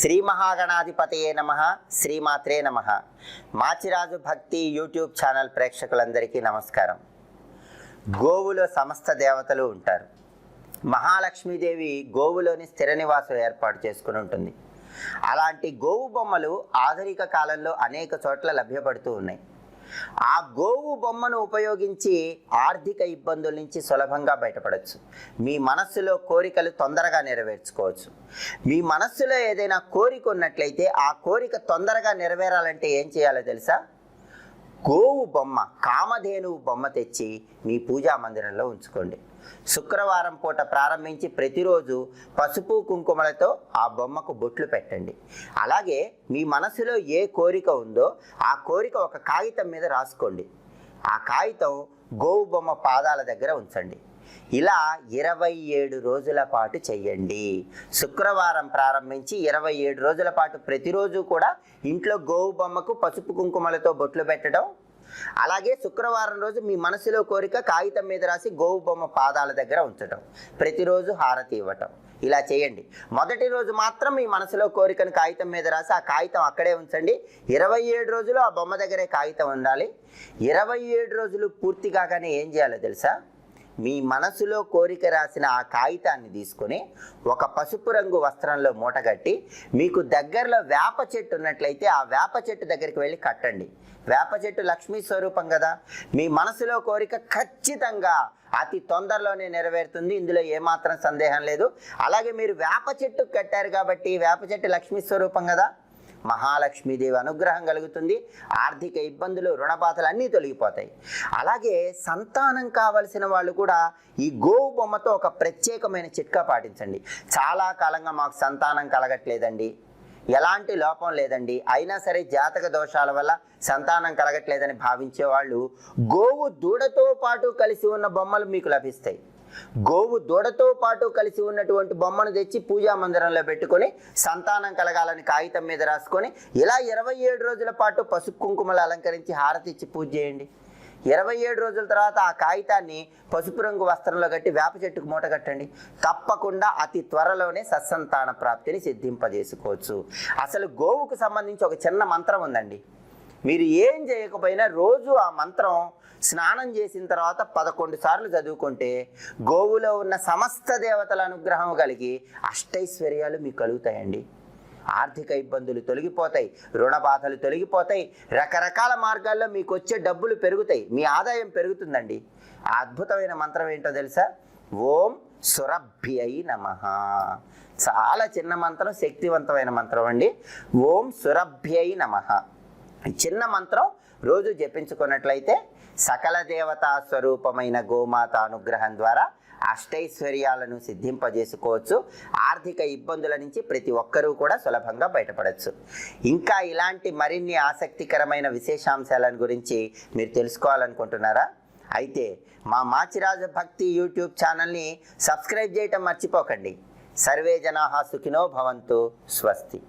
శ్రీ మహాగణాధిపతయే నమ శ్రీమాత్రే నమ. మాచిరాజు భక్తి యూట్యూబ్ ఛానల్ ప్రేక్షకులందరికీ నమస్కారం. గోవులో సమస్త దేవతలు ఉంటారు. మహాలక్ష్మీదేవి గోవులోని స్థిర నివాసం ఏర్పాటు చేసుకుని ఉంటుంది. అలాంటి గోవు బొమ్మలు ఆధునిక కాలంలో అనేక చోట్ల లభ్యపడుతూ ఉన్నాయి. ఆ గోవు బొమ్మను ఉపయోగించి ఆర్థిక ఇబ్బందుల నుంచి సులభంగా బయటపడవచ్చు మీ మనస్సులో కోరికలు తొందరగా నెరవేర్చుకోవచ్చు. మీ మనస్సులో ఏదైనా కోరిక ఉన్నట్లయితే ఆ కోరిక తొందరగా నెరవేరాలంటే ఏం చేయాలో తెలుసా? గోవు బొమ్మ కామధేనువు బొమ్మ తెచ్చి మీ పూజా మందిరంలో ఉంచుకోండి. శుక్రవారం పూట ప్రారంభించి ప్రతిరోజు పసుపు కుంకుమలతో ఆ బొమ్మకు బొట్లు పెట్టండి. అలాగే మీ మనసులో ఏ కోరిక ఉందో ఆ కోరిక ఒక కాగితం మీద రాసుకోండి. ఆ కాగితం గోవు బొమ్మ పాదాల దగ్గర ఉంచండి. ఇలా ఇరవై ఏడు రోజుల పాటు చెయ్యండి. శుక్రవారం ప్రారంభించి ఇరవై ఏడు రోజుల పాటు ప్రతిరోజు కూడా ఇంట్లో గోవు బొమ్మకు పసుపు కుంకుమలతో బొట్లు పెట్టడం అలాగే శుక్రవారం రోజు మీ మనసులో కోరిక కాగితం మీద రాసి గోవు బొమ్మ పాదాల దగ్గర ఉంచడం ప్రతిరోజు హారతి ఇవ్వటం. ఇలా చేయండి. మొదటి రోజు మాత్రం మీ మనసులో కోరికను కాగితం మీద రాసి ఆ కాగితం అక్కడే ఉంచండి. ఇరవై ఏడు రోజులు ఆ బొమ్మ దగ్గరే కాగితం ఉండాలి. ఇరవై ఏడు రోజులు పూర్తి కాగానే ఏం చేయాలో తెలుసా? మీ మనసులో కోరిక రాసిన ఆ కాగితాన్ని తీసుకొని ఒక పసుపు రంగు వస్త్రంలో మూటగట్టి మీకు దగ్గరలో వేప చెట్టు ఉన్నట్లయితే ఆ వేప చెట్టు దగ్గరికి వెళ్ళి కట్టండి. వేప చెట్టు లక్ష్మీ స్వరూపం కదా. మీ మనసులో కోరిక ఖచ్చితంగా అతి తొందరలోనే నెరవేరుతుంది. ఇందులో ఏమాత్రం సందేహం లేదు. అలాగే మీరు వేప చెట్టు కట్టారు కాబట్టి వేప చెట్టు లక్ష్మీ స్వరూపం కదా. మహాలక్ష్మీదేవి అనుగ్రహం కలుగుతుంది. ఆర్థిక ఇబ్బందులు రుణబాధలు అన్నీ తొలగిపోతాయి. అలాగే సంతానం కావలసిన వాళ్ళు కూడా ఈ గోవు బొమ్మతో ఒక ప్రత్యేకమైన చిట్కా పాటించండి. చాలా కాలంగా మాకు సంతానం కలగట్లేదండి. ఎలాంటి లోపం లేదండి. అయినా సరే జాతక దోషాల వల్ల సంతానం కలగట్లేదని భావించే వాళ్ళు గోవు దూడతో పాటు కలిసి ఉన్న బొమ్మలు మీకు లభిస్తాయి. గోవు దూడతో పాటు కలిసి ఉన్నటువంటి బొమ్మను తెచ్చి పూజా మందిరంలో పెట్టుకొని సంతానం కలగాలని కాగితం మీద రాసుకొని ఇలా ఇరవై ఏడు రోజుల పాటు పసుపు కుంకుమలు అలంకరించి హారతి ఇచ్చి పూజ చేయండి. ఇరవై ఏడు రోజుల తర్వాత ఆ కాగితాన్ని పసుపు రంగు వస్త్రంలో కట్టి వేప చెట్టుకు మూట కట్టండి. తప్పకుండా అతి త్వరలోనే సత్సంతాన ప్రాప్తిని సిద్ధింపజేసుకోవచ్చు. అసలు గోవుకు సంబంధించి ఒక చిన్న మంత్రం ఉందండి. మీరు ఏం చేయకపోయినా రోజు ఆ మంత్రం స్నానం చేసిన తర్వాత పదకొండు సార్లు చదువుకుంటే గోవులో ఉన్న సమస్త దేవతల అనుగ్రహం కలిగి అష్టైశ్వర్యాలు మీకు కలుగుతాయండి. ఆర్థిక ఇబ్బందులు తొలగిపోతాయి రుణ బాధలు తొలగిపోతాయి రకరకాల మార్గాల్లో మీకు వచ్చే డబ్బులు పెరుగుతాయి మీ ఆదాయం పెరుగుతుందండి. ఆ అద్భుతమైన మంత్రం ఏంటో తెలుసా? ఓం సురభ్యై నమ. చాలా చిన్న మంత్రం శక్తివంతమైన మంత్రం అండి. ఓం సురభ్యై నమ. చిన్న మంత్రం రోజు జపించుకున్నట్లయితే సకల దేవతా స్వరూపమైన గోమాత అనుగ్రహం ద్వారా అష్టైశ్వర్యాలను సిద్ధింపజేసుకోవచ్చు. ఆర్థిక ఇబ్బందుల నుంచి ప్రతి ఒక్కరూ కూడా సులభంగా బయటపడవచ్చు ఇంకా ఇలాంటి మరిన్ని ఆసక్తికరమైన విశేషాంశాలను గురించి మీరు తెలుసుకోవాలనుకుంటున్నారా? అయితే మా మాచిరాజు భక్తి యూట్యూబ్ ఛానల్ని సబ్స్క్రైబ్ చేయటం మర్చిపోకండి. సర్వే జనాహా సుఖినో భవంతు స్వస్తి.